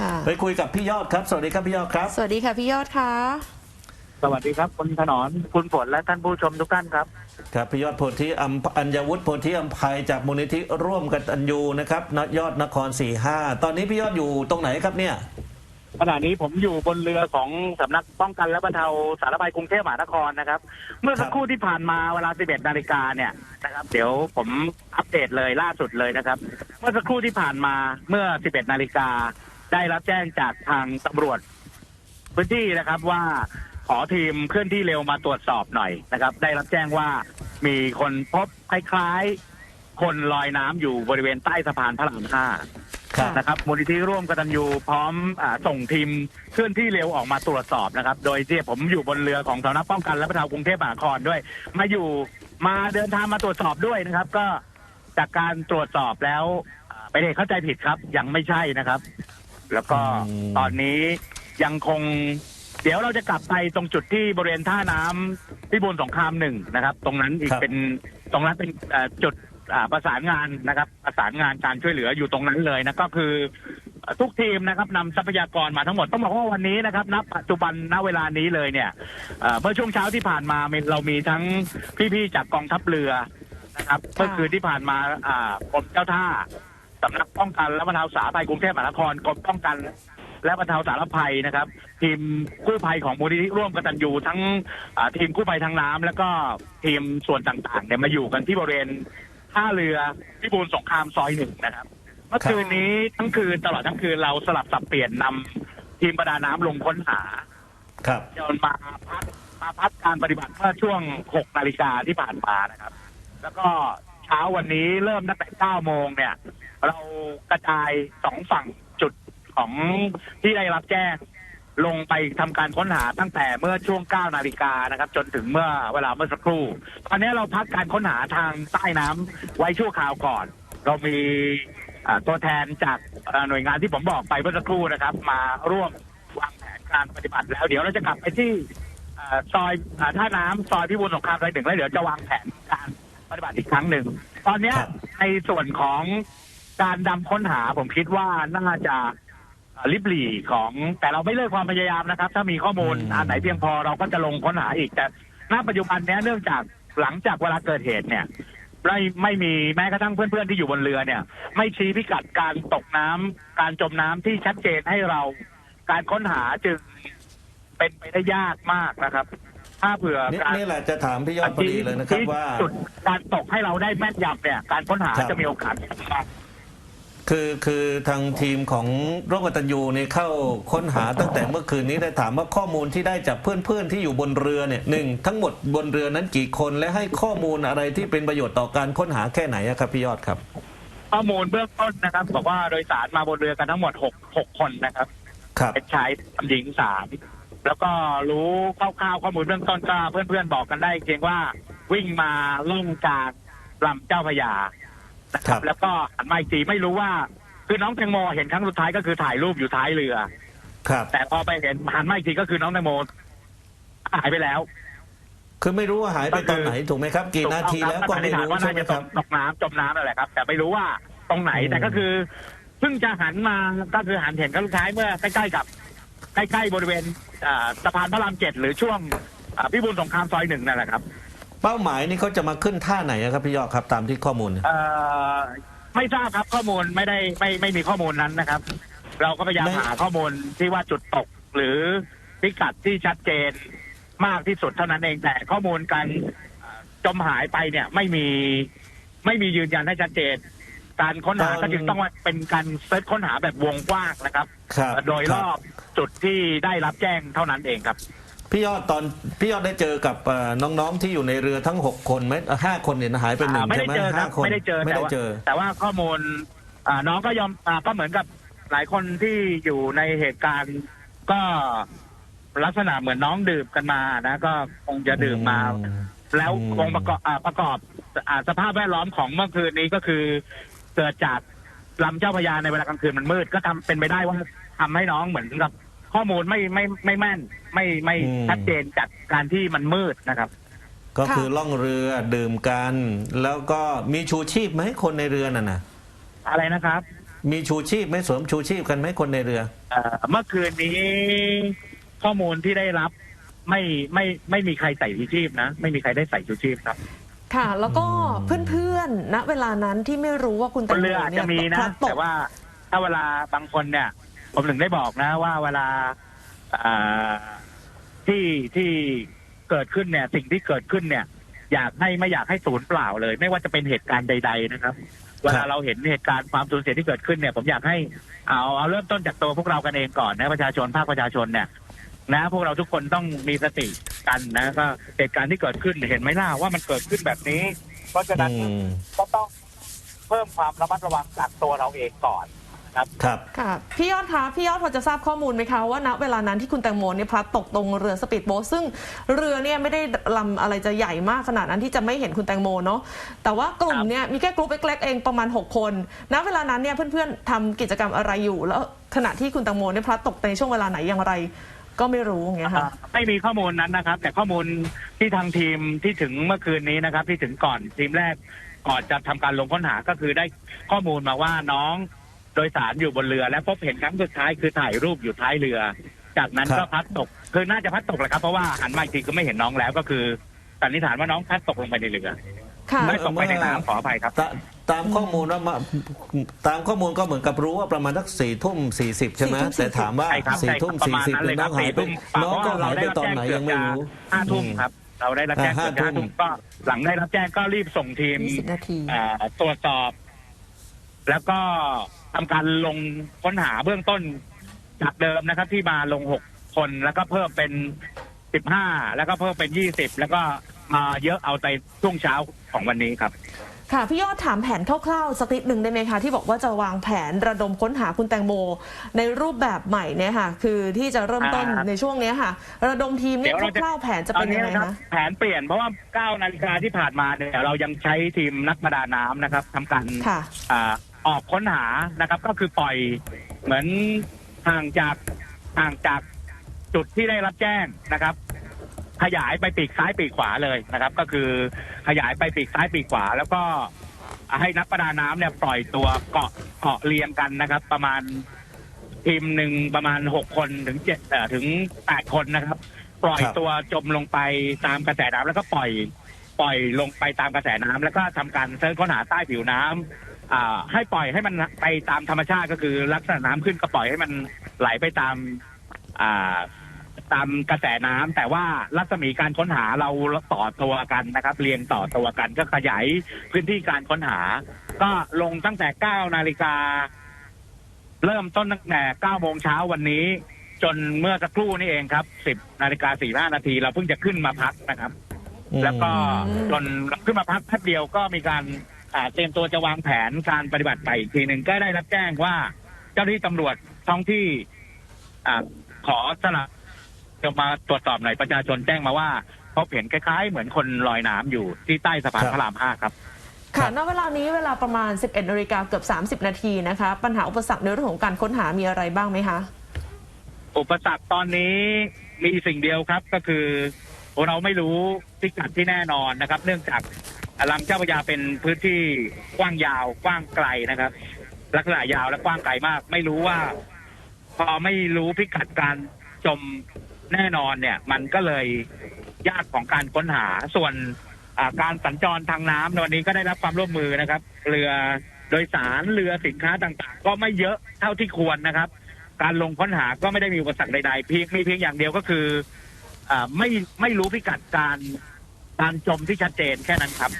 ค่ะ ไปคุยกับพี่ยอดครับ สวัสดีครับพี่ยอดครับ สวัสดีค่ะพี่ยอดค่ะสวัสดีครับ คุณถนอมคุณฝนและท่านผู้ชมทุกท่านครับ ครับพี่ยอดโพธิอัมอัญญวุฒิโพธิอัมภัยจากมูลนิธิร่วมกันตันยูนะครับนยอดนครสี่ห้าตอนนี้พี่ยอดอยู่ตรงไหนครับเนี่ยขณะนี้ผมอยู่บนเรือของสำนักป้องกันและบรรเทาสาธารณภัยกรุงเทพมหานครนะครับ เมื่อสักครู่ที่ผ่านมาเวลา 11 นาฬิกาเนี่ยนะครับ เดี๋ยวผมอัปเดตเลยล่าสุดเลยนะครับ เมื่อสักครู่ที่ผ่านมาเมื่อ 11 นาฬิกา ได้รับแจ้งจากทางตำรวจ พื้นที่นะครับว่าขอทีมเคลื่อนที่เร็วมาตรวจสอบหน่อยนะครับ ได้รับแจ้งว่ามีคนพบคล้ายๆ คนลอยน้ำอยู่บริเวณใต้สะพานพระรามห้าครับนะครับมูลนิธิร่วมกตัญญูพร้อมอาส่งทีมเคลื่อนที่เร็วออกมาตรวจสอบนะครับ โดยที่ผมอยู่บนเรือของสำนักป้องกันและบรรเทากรุงเทพมหานครด้วย มาอยู่มาเดินทางมาตรวจสอบด้วยนะครับ ก็จากการตรวจสอบแล้วอ่าเป็นเหตุเข้าใจผิดครับยังไม่ใช่นะครับ แล้วก็อืม ตอนนี้ยังคง เดี๋ยวเราจะกลับไปตรงจุดที่บริเวณท่าน้ำพิบูลสงครามหนึ่งนะครับ ตรงนั้นอีกเป็นตรงนั้นเป็นเอ่อจุดอ่าประสานงานนะครับ ประสานงานการช่วยเหลืออยู่ตรงนั้นเลยนะก็คือเอ่อทุกทีมนะครับนำทรัพยากรมาทั้งหมดต้องบอกว่าวันนี้นะครับณปัจจุบันณเวลานี้เลยเนี่ยเอ่อเมื่อช่วงเช้าที่ผ่านมามีเรามีทั้งพี่ๆจากกองทัพเรือนะครับเมื่อคืนที่ผ่านมาอ่ากรมเจ้าท่า สำนักป้องกันและบรรเทาสาธารณภัยกรุงเทพมหานครกรมป้องกัน และบรรเทาสาธารณภัยนะครับ ทีมกู้ภัยของมูลนิธิร่วมกตันยูทั้งอ่าทีมกู้ภัยทางน้ำแล้วก็ทีมส่วนต่างๆเนี่ยมาอยู่กันที่บริเวณท่าเรือพิบูลสงครามซอยหนึ่งนะครับ เมื่อคืนนี้ทั้งคืนตลอดทั้งคืนเราสลับสับเปลี่ยนนำทีมประดาน้ำลงค้นหา ครับ จนมาพักมาพักการปฏิบัติเมื่อช่วง 6 นาฬิกาที่ผ่านมานะครับ แล้วก็เช้าวันนี้เริ่มตั้งแต่9โมงเนี่ย เรากระจายสองฝั่งจุดของที่ได้รับแจ้ง ลงไปทำการค้นหาตั้งแต่เมื่อช่วง 9 นาฬิกานะครับ จนถึงเมื่อเวลาเมื่อสักครู่ตอนนี้เราพักการค้นหาทางใต้น้ำไว้ชั่วคราวก่อน เรามีอ่าตัวแทนจากอ่าหน่วยงานที่ผมบอกไปเมื่อสักครู่นะครับ มาร่วมวางแผนการปฏิบัติแล้ว เดี๋ยวเราจะกลับไปที่อ่าซอยอ่าท่าน้ำซอยพิบูลสงครามซอยหนึ่งแล้วเดี๋ยวจะวางแผนการ ปฏิบัติอีกครั้งหนึ่ง ตอนเนี้ยครับในส่วนของการดำค้นหาผมคิดว่าน่าจะอ่าลิบหลีของแต่เราไม่เลิกความพยายามนะครับ ถ้ามีข้อมูลอันไหนเพียงพอเราก็จะลงค้นหาอีกแต่ณปัจจุบันเนี้ยเนื่องจากหลังจากเวลาเกิดเหตุเนี่ยไม่ไม่มีแม้กระทั่งเพื่อนๆที่อยู่บนเรือเนี่ย ไม่ชี้พิกัดการตกน้ำการจมน้ำที่ชัดเจนให้เรา การค้นหาจึงเป็นไปได้ยากมากนะครับ ถ้าเผื่อนี่การนี่แหละจะถามพี่ยอดพอดีเลยนะครับชี้ว่า จุดการตกให้เราได้แม่นยำเนี่ย การค้นหาครับ จะมีโอกาสมากคือคือทางทีมของร่วมกันตันยูเนี่ยเข้าค้นหาตั้งแต่เมื่อคืนนี้ได้ถามว่าข้อมูลที่ได้จากเพื่อนๆที่อยู่บนเรือเนี่ยหนึ่งทั้งหมดบนเรือนั้นกี่คนและให้ข้อมูลอะไรที่เป็นประโยชน์ต่อการค้นหาแค่ไหนอะครับพี่ยอดครับ ข้อมูลเบื้องต้นนะครับ บอกว่าโดยสารมาบนเรือกันทั้งหมดหกหกคนนะครับครับเป็นชายสามหญิงสาม แล้วก็รู้คร่าวๆข้อมูลเบื้องต้นก็เพื่อนๆบอกกันได้เพียงว่าวิ่งมาล่องจากลำเจ้าพระยานะคครัรับ บ แล้วก็หันมาอีกทีไม่รู้ว่า คือน้องแตงโมเห็นครั้งสุดท้ายก็คือถ่ายรูปอยู่ท้ายเรือ ครับ แต่พอไปเห็นหันมาอีกทีก็คือน้องแตงโมหายไปแล้ว คือไม่รู้ว่าหายไปตอนไหนถูกไหมครับ กี่นาทีแล้วก็สันไม่นิษฐานรู้ว่าใช่น่าไหมจะคตรับกตกน้ำจมน้ำนั่นแหละครับ แต่ไม่รู้ว่าตรงไหนอืม แต่ก็คือเพิ่งจะหันมาก็คือหันเห็นครั้งสุดท้ายเมื่อใกล้ๆกับ ใกล้ๆบริเวณอ่าสะพานพระรามเจ็ดหรือช่วงอ่าพิบูลสงครามซอยหนึ่งนั่นแหละครับเป้าหมายนี่เขาจะมาขึ้นท่าไหนอะครับพี่ยอดครับตามที่ข้อมูลเนี่ย เอ่อไม่ทราบครับข้อมูลไม่ได้ไม่ไม่มีข้อมูลนั้นนะครับ เราก็พยายามไม่ หาข้อมูลที่ว่าจุดตกหรือพิกัดที่ชัดเจนมากที่สุดเท่านั้นเองแต่ข้อมูลการเอ่อจมหายไปเนี่ยไม่มีไม่มียืนยันให้ชัดเจน การค้นหาก็จึงต้องว่าเป็นการเซิร์ชค้นหาแบบวงกว้างนะครับ ครับโดยครอบจุดที่ได้รับแจ้งเท่านั้นเองครับ พี่ยอดตอนพี่ยอดได้เจอกับเอ่อน้องๆที่อยู่ในเรือทั้งหกคนไหมเอ่อห้าคนเนี่ยหายไปหนึ่งอ่าไม่ใช่ได้ไหมเจอครัห้าบคนไม่ได้เจอไม่แต่ได้ว่าเจอ แต่ว่าข้อมูลอ่าน้องก็ยอมอ่าก็เหมือนกับหลายคนที่อยู่ในเหตุการณ์ก็ลักษณะเหมือนน้องดื่มกันมานะก็คงจะดื่มมาแล้วอืมองค์ประกอบอ่าประกอบอ่าสภาพแวดล้อมของเมื่อคืนนี้ก็คือ เกิดจากลำเจ้าพระยาในเวลากลางคืนมันมืด ก็ทำเป็นไปได้ว่าทำให้น้องเหมือนกับข้อมูลไม่ไม่ไม่แม่น ไม่ไม่ชัดเจนจากการที่มันมืดนะครับ ก็คือล่องเรือดื่มกัน แล้วก็มีชูชีพไหมคนในเรือน่ะนะอะไรนะครับมีชูชีพไหม่สวมชูชีพกันไหมคนในเรือ เอ่อเมื่อคืนนี้ข้อมูลที่ได้รับ ไม่ไม่ไม่มีใครใส่ชูชีพนะ ไม่มีใครได้ใส่ชูชีพครับ ค่ะ แล้วก็เพื่อนๆณเวลานั้นที่ไม่รู้ว่าคุณบแตงนโมเรืออาจเนี่จะยมีพนะลัดตแต่ก ว่าถ้าเวลาบางคนเนี่ย ผมถึงได้บอกนะ ว่าเวลาอ่าที่ที่เกิดขึ้นเนี่ย สิ่งที่เกิดขึ้นเนี่ย อยากให้ไม่อยากให้ศูนย์เปล่าเลย ไม่ว่าจะเป็นเหตุการณ์ใด ๆ นะครับ เวลาเราเห็นเหตุการณ์ความสูญเสียที่เกิดขึ้นเนี่ย ผมอยากให้เอาเอาเริ่มต้นจากตัวพวกเรากันเองก่อนนะประชาชนภาคประชาชนเนี่ย นะ พวกเราทุกคนต้องมีสติ กันนะก็เหตุการณ์ที่เกิดขึ้นเห็นไหมล่ะว่ามันเกิดขึ้นแบบนี้ เพราะฉะนั้นอืม ก็ต้องเพิ่มความระมัดระวังจากตัวเราเองก่อนนะครับ ครับ ค่ะพี่ยอดคะพี่ยอดพอจะทราบข้อมูลไหมคะว่าณเวลานั้นที่คุณแตงโมเนี่ยพลัดตกตรงเรือสปีดโบ๊ทซึ่งเรือเนี่ยไม่ได้ลำอะไรจะใหญ่มากขนาดนั้นที่จะไม่เห็นคุณแตงโมเนาะแต่ว่ากลุ่มเนี่ยมีแค่กลุ่มเล็กๆเองประมาณ 6 คนณเวลานั้นเนี่ยเพื่อนๆทำกิจกรรมอะไรอยู่ แล้วขณะที่คุณแตงโมเนี่ยพลัดตกในช่วงเวลาไหนอย่างไร ก็ไม่รู้อย่างเงี้ยค่ะ ไม่มีข้อมูลนั้นนะครับ แต่ข้อมูลที่ทางทีมที่ถึงเมื่อคืนนี้นะครับ ที่ถึงก่อนทีมแรกก่อนจะทำการลงค้นหาก็คือได้ข้อมูลมาว่าน้องโดยสารอยู่บนเรือ และพบเห็นครั้งสุดท้ายคือถ่ายรูปอยู่ท้ายเรือ จากนั้นครับก็พลัดตกคือน่าจะพลัดตกแหละครับเพราะว่าหันมาอีกทีก็ไม่เห็นน้องแล้วก็คือสันนิษฐานว่าน้องพลัดตกลงไปในเรือ ค่ะไม่ตกไปในน้ำขออภัยครับ ตาตามข้อมูลว่ามาตามข้อมูลก็เหมือนกับรู้ว่าประมาณสักสี่ทุ่มสี่สิบใช่ไหม4ทุ่ม40แต่ถามว่าใช่ครับสี่ใช่คทุ่รัมบประสี่มาณสิบนั้นเลยน้คอรับงหายสี่ไปทุ่มน้องก็หายไปตอนไหนยังไม่รู้ ห้าทุ่มครับ เราได้รับแจ้งอ่าเกือบจะห้าห้าทุ่ทุ่ม มก็หลังได้รับแจ้งก็รีบส่งทีม20นาที อ่าตรวจสอบ แล้วก็ทำการลงค้นหาเบื้องต้นจากเดิมนะครับ ที่มาลงหกคนแล้วก็เพิ่มเป็นสิบห้าแล้วก็เพิ่มเป็นยี่สิบแล้วก็มาเยอะเอาในช่วงเช้า ของวันนี้ครับ ค่ะพี่ยอดถามแผนคร่าวๆสักนิดหนึ่งได้ไหมคะ ที่บอกว่าจะวางแผนระดมค้นหาคุณแตงโม ในรูปแบบใหม่เนี่ยค่ะ คือที่จะเริ่มต้นอ่า ในช่วงเนี้ยค่ะ ระดมทีมเนี่ยเดี๋ยวเราจะคร่าวๆแผนจะเป็นยังไงตอนะครับนะแผนเปลี่ยนเพราะว่าเก้านาฬิกาที่ผ่านมาเนี่ยเรายังใช้ทีมนักประดาน้ำนะครับทำการค่ะ อ่าออกค้นหานะครับ ก็คือปล่อยเหมือนห่างจากห่างจากจุดที่ได้รับแจ้งนะครับ ขยายไปปีกซ้ายปีกขวาเลยนะครับ ก็คือขยายไปปีกซ้ายปีกขวา แล้วก็ให้นักประดาน้ำเนี่ยปล่อยตัวเกาะเกาะเรียงกันนะครับ ประมาณทีมหนึ่งประมาณหกคนถึงเจ็ดถึงแปดคนนะครับ ปล่อยตัวจมลงไปตามกระแสน้ำแล้วก็ปล่อยปล่อยลงไปตามกระแสน้ำแล้วก็ทำการเซิร์ชค้นหาใต้ผิวน้ำอ่าให้ปล่อยให้มันไปตามธรรมชาติก็คือลักษณะน้ำขึ้นก็ปล่อยให้มันไหลไปตามอ่า ตามกระแสน้ำแต่ว่ารัศมีการค้นหาเราต่อตัวกันนะครับ เรียงต่อตัวกันก็ขยายพื้นที่การค้นหา ก็ลงตั้งแต่9นาฬิกาเริ่มต้นตั้งแต่9โมงเช้าวันนี้ จนเมื่อสักครู่นี่เองครับ 10นาฬิกา45นาทีเราเพิ่งจะขึ้นมาพักนะครับ แล้วก็อืมจนขึ้นมาพักแป๊บเดียวก็มีการอ่าเตรียมตัวจะวางแผนการปฏิบัติไปอีกทีหนึ่งก็ได้รับแจ้งว่า เจ้าหน้าที่ตำรวจท้องที่อ่าขอสละ จะมาตรวจสอบหน่อยประชาชนแจ้งมาว่าพบเห็นคล้ายๆ เหมือนคนลอยน้ำอยู่ที่ใต้สะพานครับพระรามห้าครับค่ะณเวลานี้เวลาประมาณ 11นาฬิกาเกือบ 30 นาทีนะคะ ปัญหาอุปสรรคในเรื่องของการค้นหามีอะไรบ้างไหมคะ อุปสรรคตอนนี้มีสิ่งเดียวครับก็คือเราไม่รู้พิกัดที่แน่นอนนะครับ เนื่องจากลำเจ้าพระยาเป็นพื้นที่กว้างยาวกว้างไกลนะครับ ลักษณะยาวและกว้างไกลมาก ไม่รู้ว่า พอไม่รู้พิกัดการจม แน่นอนเนี่ยมันก็เลยยากของการค้นหาส่วนการสัญจรทางน้ำในวันนี้ก็ได้รับความร่วมมือนะครับ เรือโดยสารเรือสินค้าต่างๆ ก็ไม่เยอะเท่าที่ควรนะครับ การลงค้นหาก็ไม่ได้มีอุปสรรคใดๆเพียงมีเพียงอย่างเดียวก็คืออไม่ไม่รู้พิกัดการการจมที่ชัดเจนแค่นั้นครับ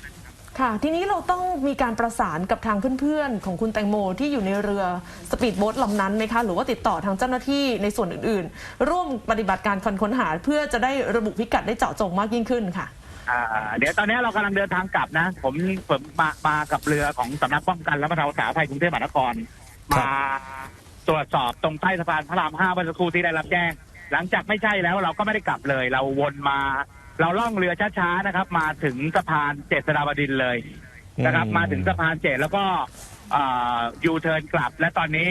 ค่ะ ทีนี้เราต้องมีการประสานกับทางเพื่อนๆ ของคุณแตงโมที่อยู่ในเรือสปีดโบ๊ทลำนั้นไหมคะ หรือว่าติดต่อทางเจ้าหน้าที่ในส่วนอื่นๆ ร่วมปฏิบัติการค้นหาเพื่อจะได้ระบุพิกัดได้เจาะจงมากยิ่งขึ้นค่ะ อ่าเดี๋ยวตอนนี้เรากำลังเดินทางกลับนะ ผมผมมามากับเรือของสำนักป้องกันและบรรเทาสาธารณภัยกรุงเทพมหานคร ครัมาบตรวจสอบตรงใต้สะพานพระรามห้าเมื่อสักครู่ที่ได้รับแจ้ง หลังจากไม่ใช่แล้วเราก็ไม่ได้กลับเลย เราวนมา เราล่องเรือช้าๆนะครับ มาถึงสะพานเจษฎาบดินทร์เลยนะครับมาถึงสะพานเจษแล้วก็ยูเทิร์นกลับ และตอนนี้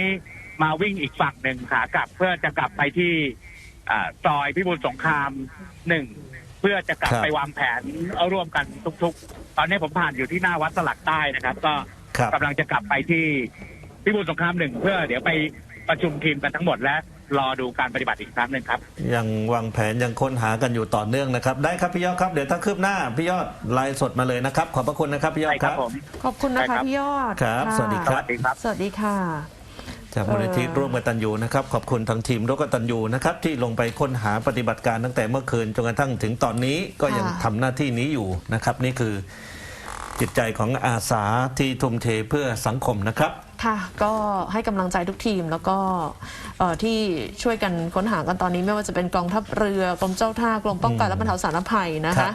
มาวิ่งอีกฝั่งหนึ่งขากลับ เพื่อจะกลับไปที่อ่าซอยพิบูลสงครามหนึ่งเพื่อจะกลับครับ ไปวางแผนเอาร่วมกันทุกๆ ตอนนี้ผมผ่านอยู่ที่หน้าวัดสลักใต้นะครับ ก็ ครับ กำลังจะกลับไปที่พิพิบูลสงครามหนึ่งเพื่อเดี๋ยวไปประชุมทีมกันทั้งหมดและ รอดูการปฏิบัติอีกครั้งหนึ่งครับ ยังวางแผนยังค้นหากันอยู่ต่อเนื่องนะครับ ได้ครับพี่ยอดครับเดี๋ยวถ้าคืบหน้าพี่ยอดไลน์สดมาเลยนะครับ ขอบพระคุณนะครับพี่ยอใช่ดคครัรับบผมขอบคุณนะได้ครัคะบ พี่ยอดครับะสวัสดีสครับ วัสดีครับ สวัสดีค่ะ จากมูลนิธิร่วมกตัญญูนะครับขอบคุณทางทีมร่วมกตัญญูนะครับที่ลงไปค้นหาปฏิบัติการตั้งแต่เมื่อคืนจนกระทั่งถึงตอนนี้ก็ยังค่ะ ทำหน้าที่นี้อยู่นะครับ นี่คือจิตใจของอาสาที่ทุ่มเทเพื่อสังคมนะครับ ค่ะ ก็ให้กำลังใจทุกทีมแล้วก็เอ่อที่ช่วยกันค้นหากันตอนนี้ไม่ว่าจะเป็นกองทัพเรือกรมเจ้าท่ากรมป้องกันและบรรเทาสาธารณภัยนะครัคะบ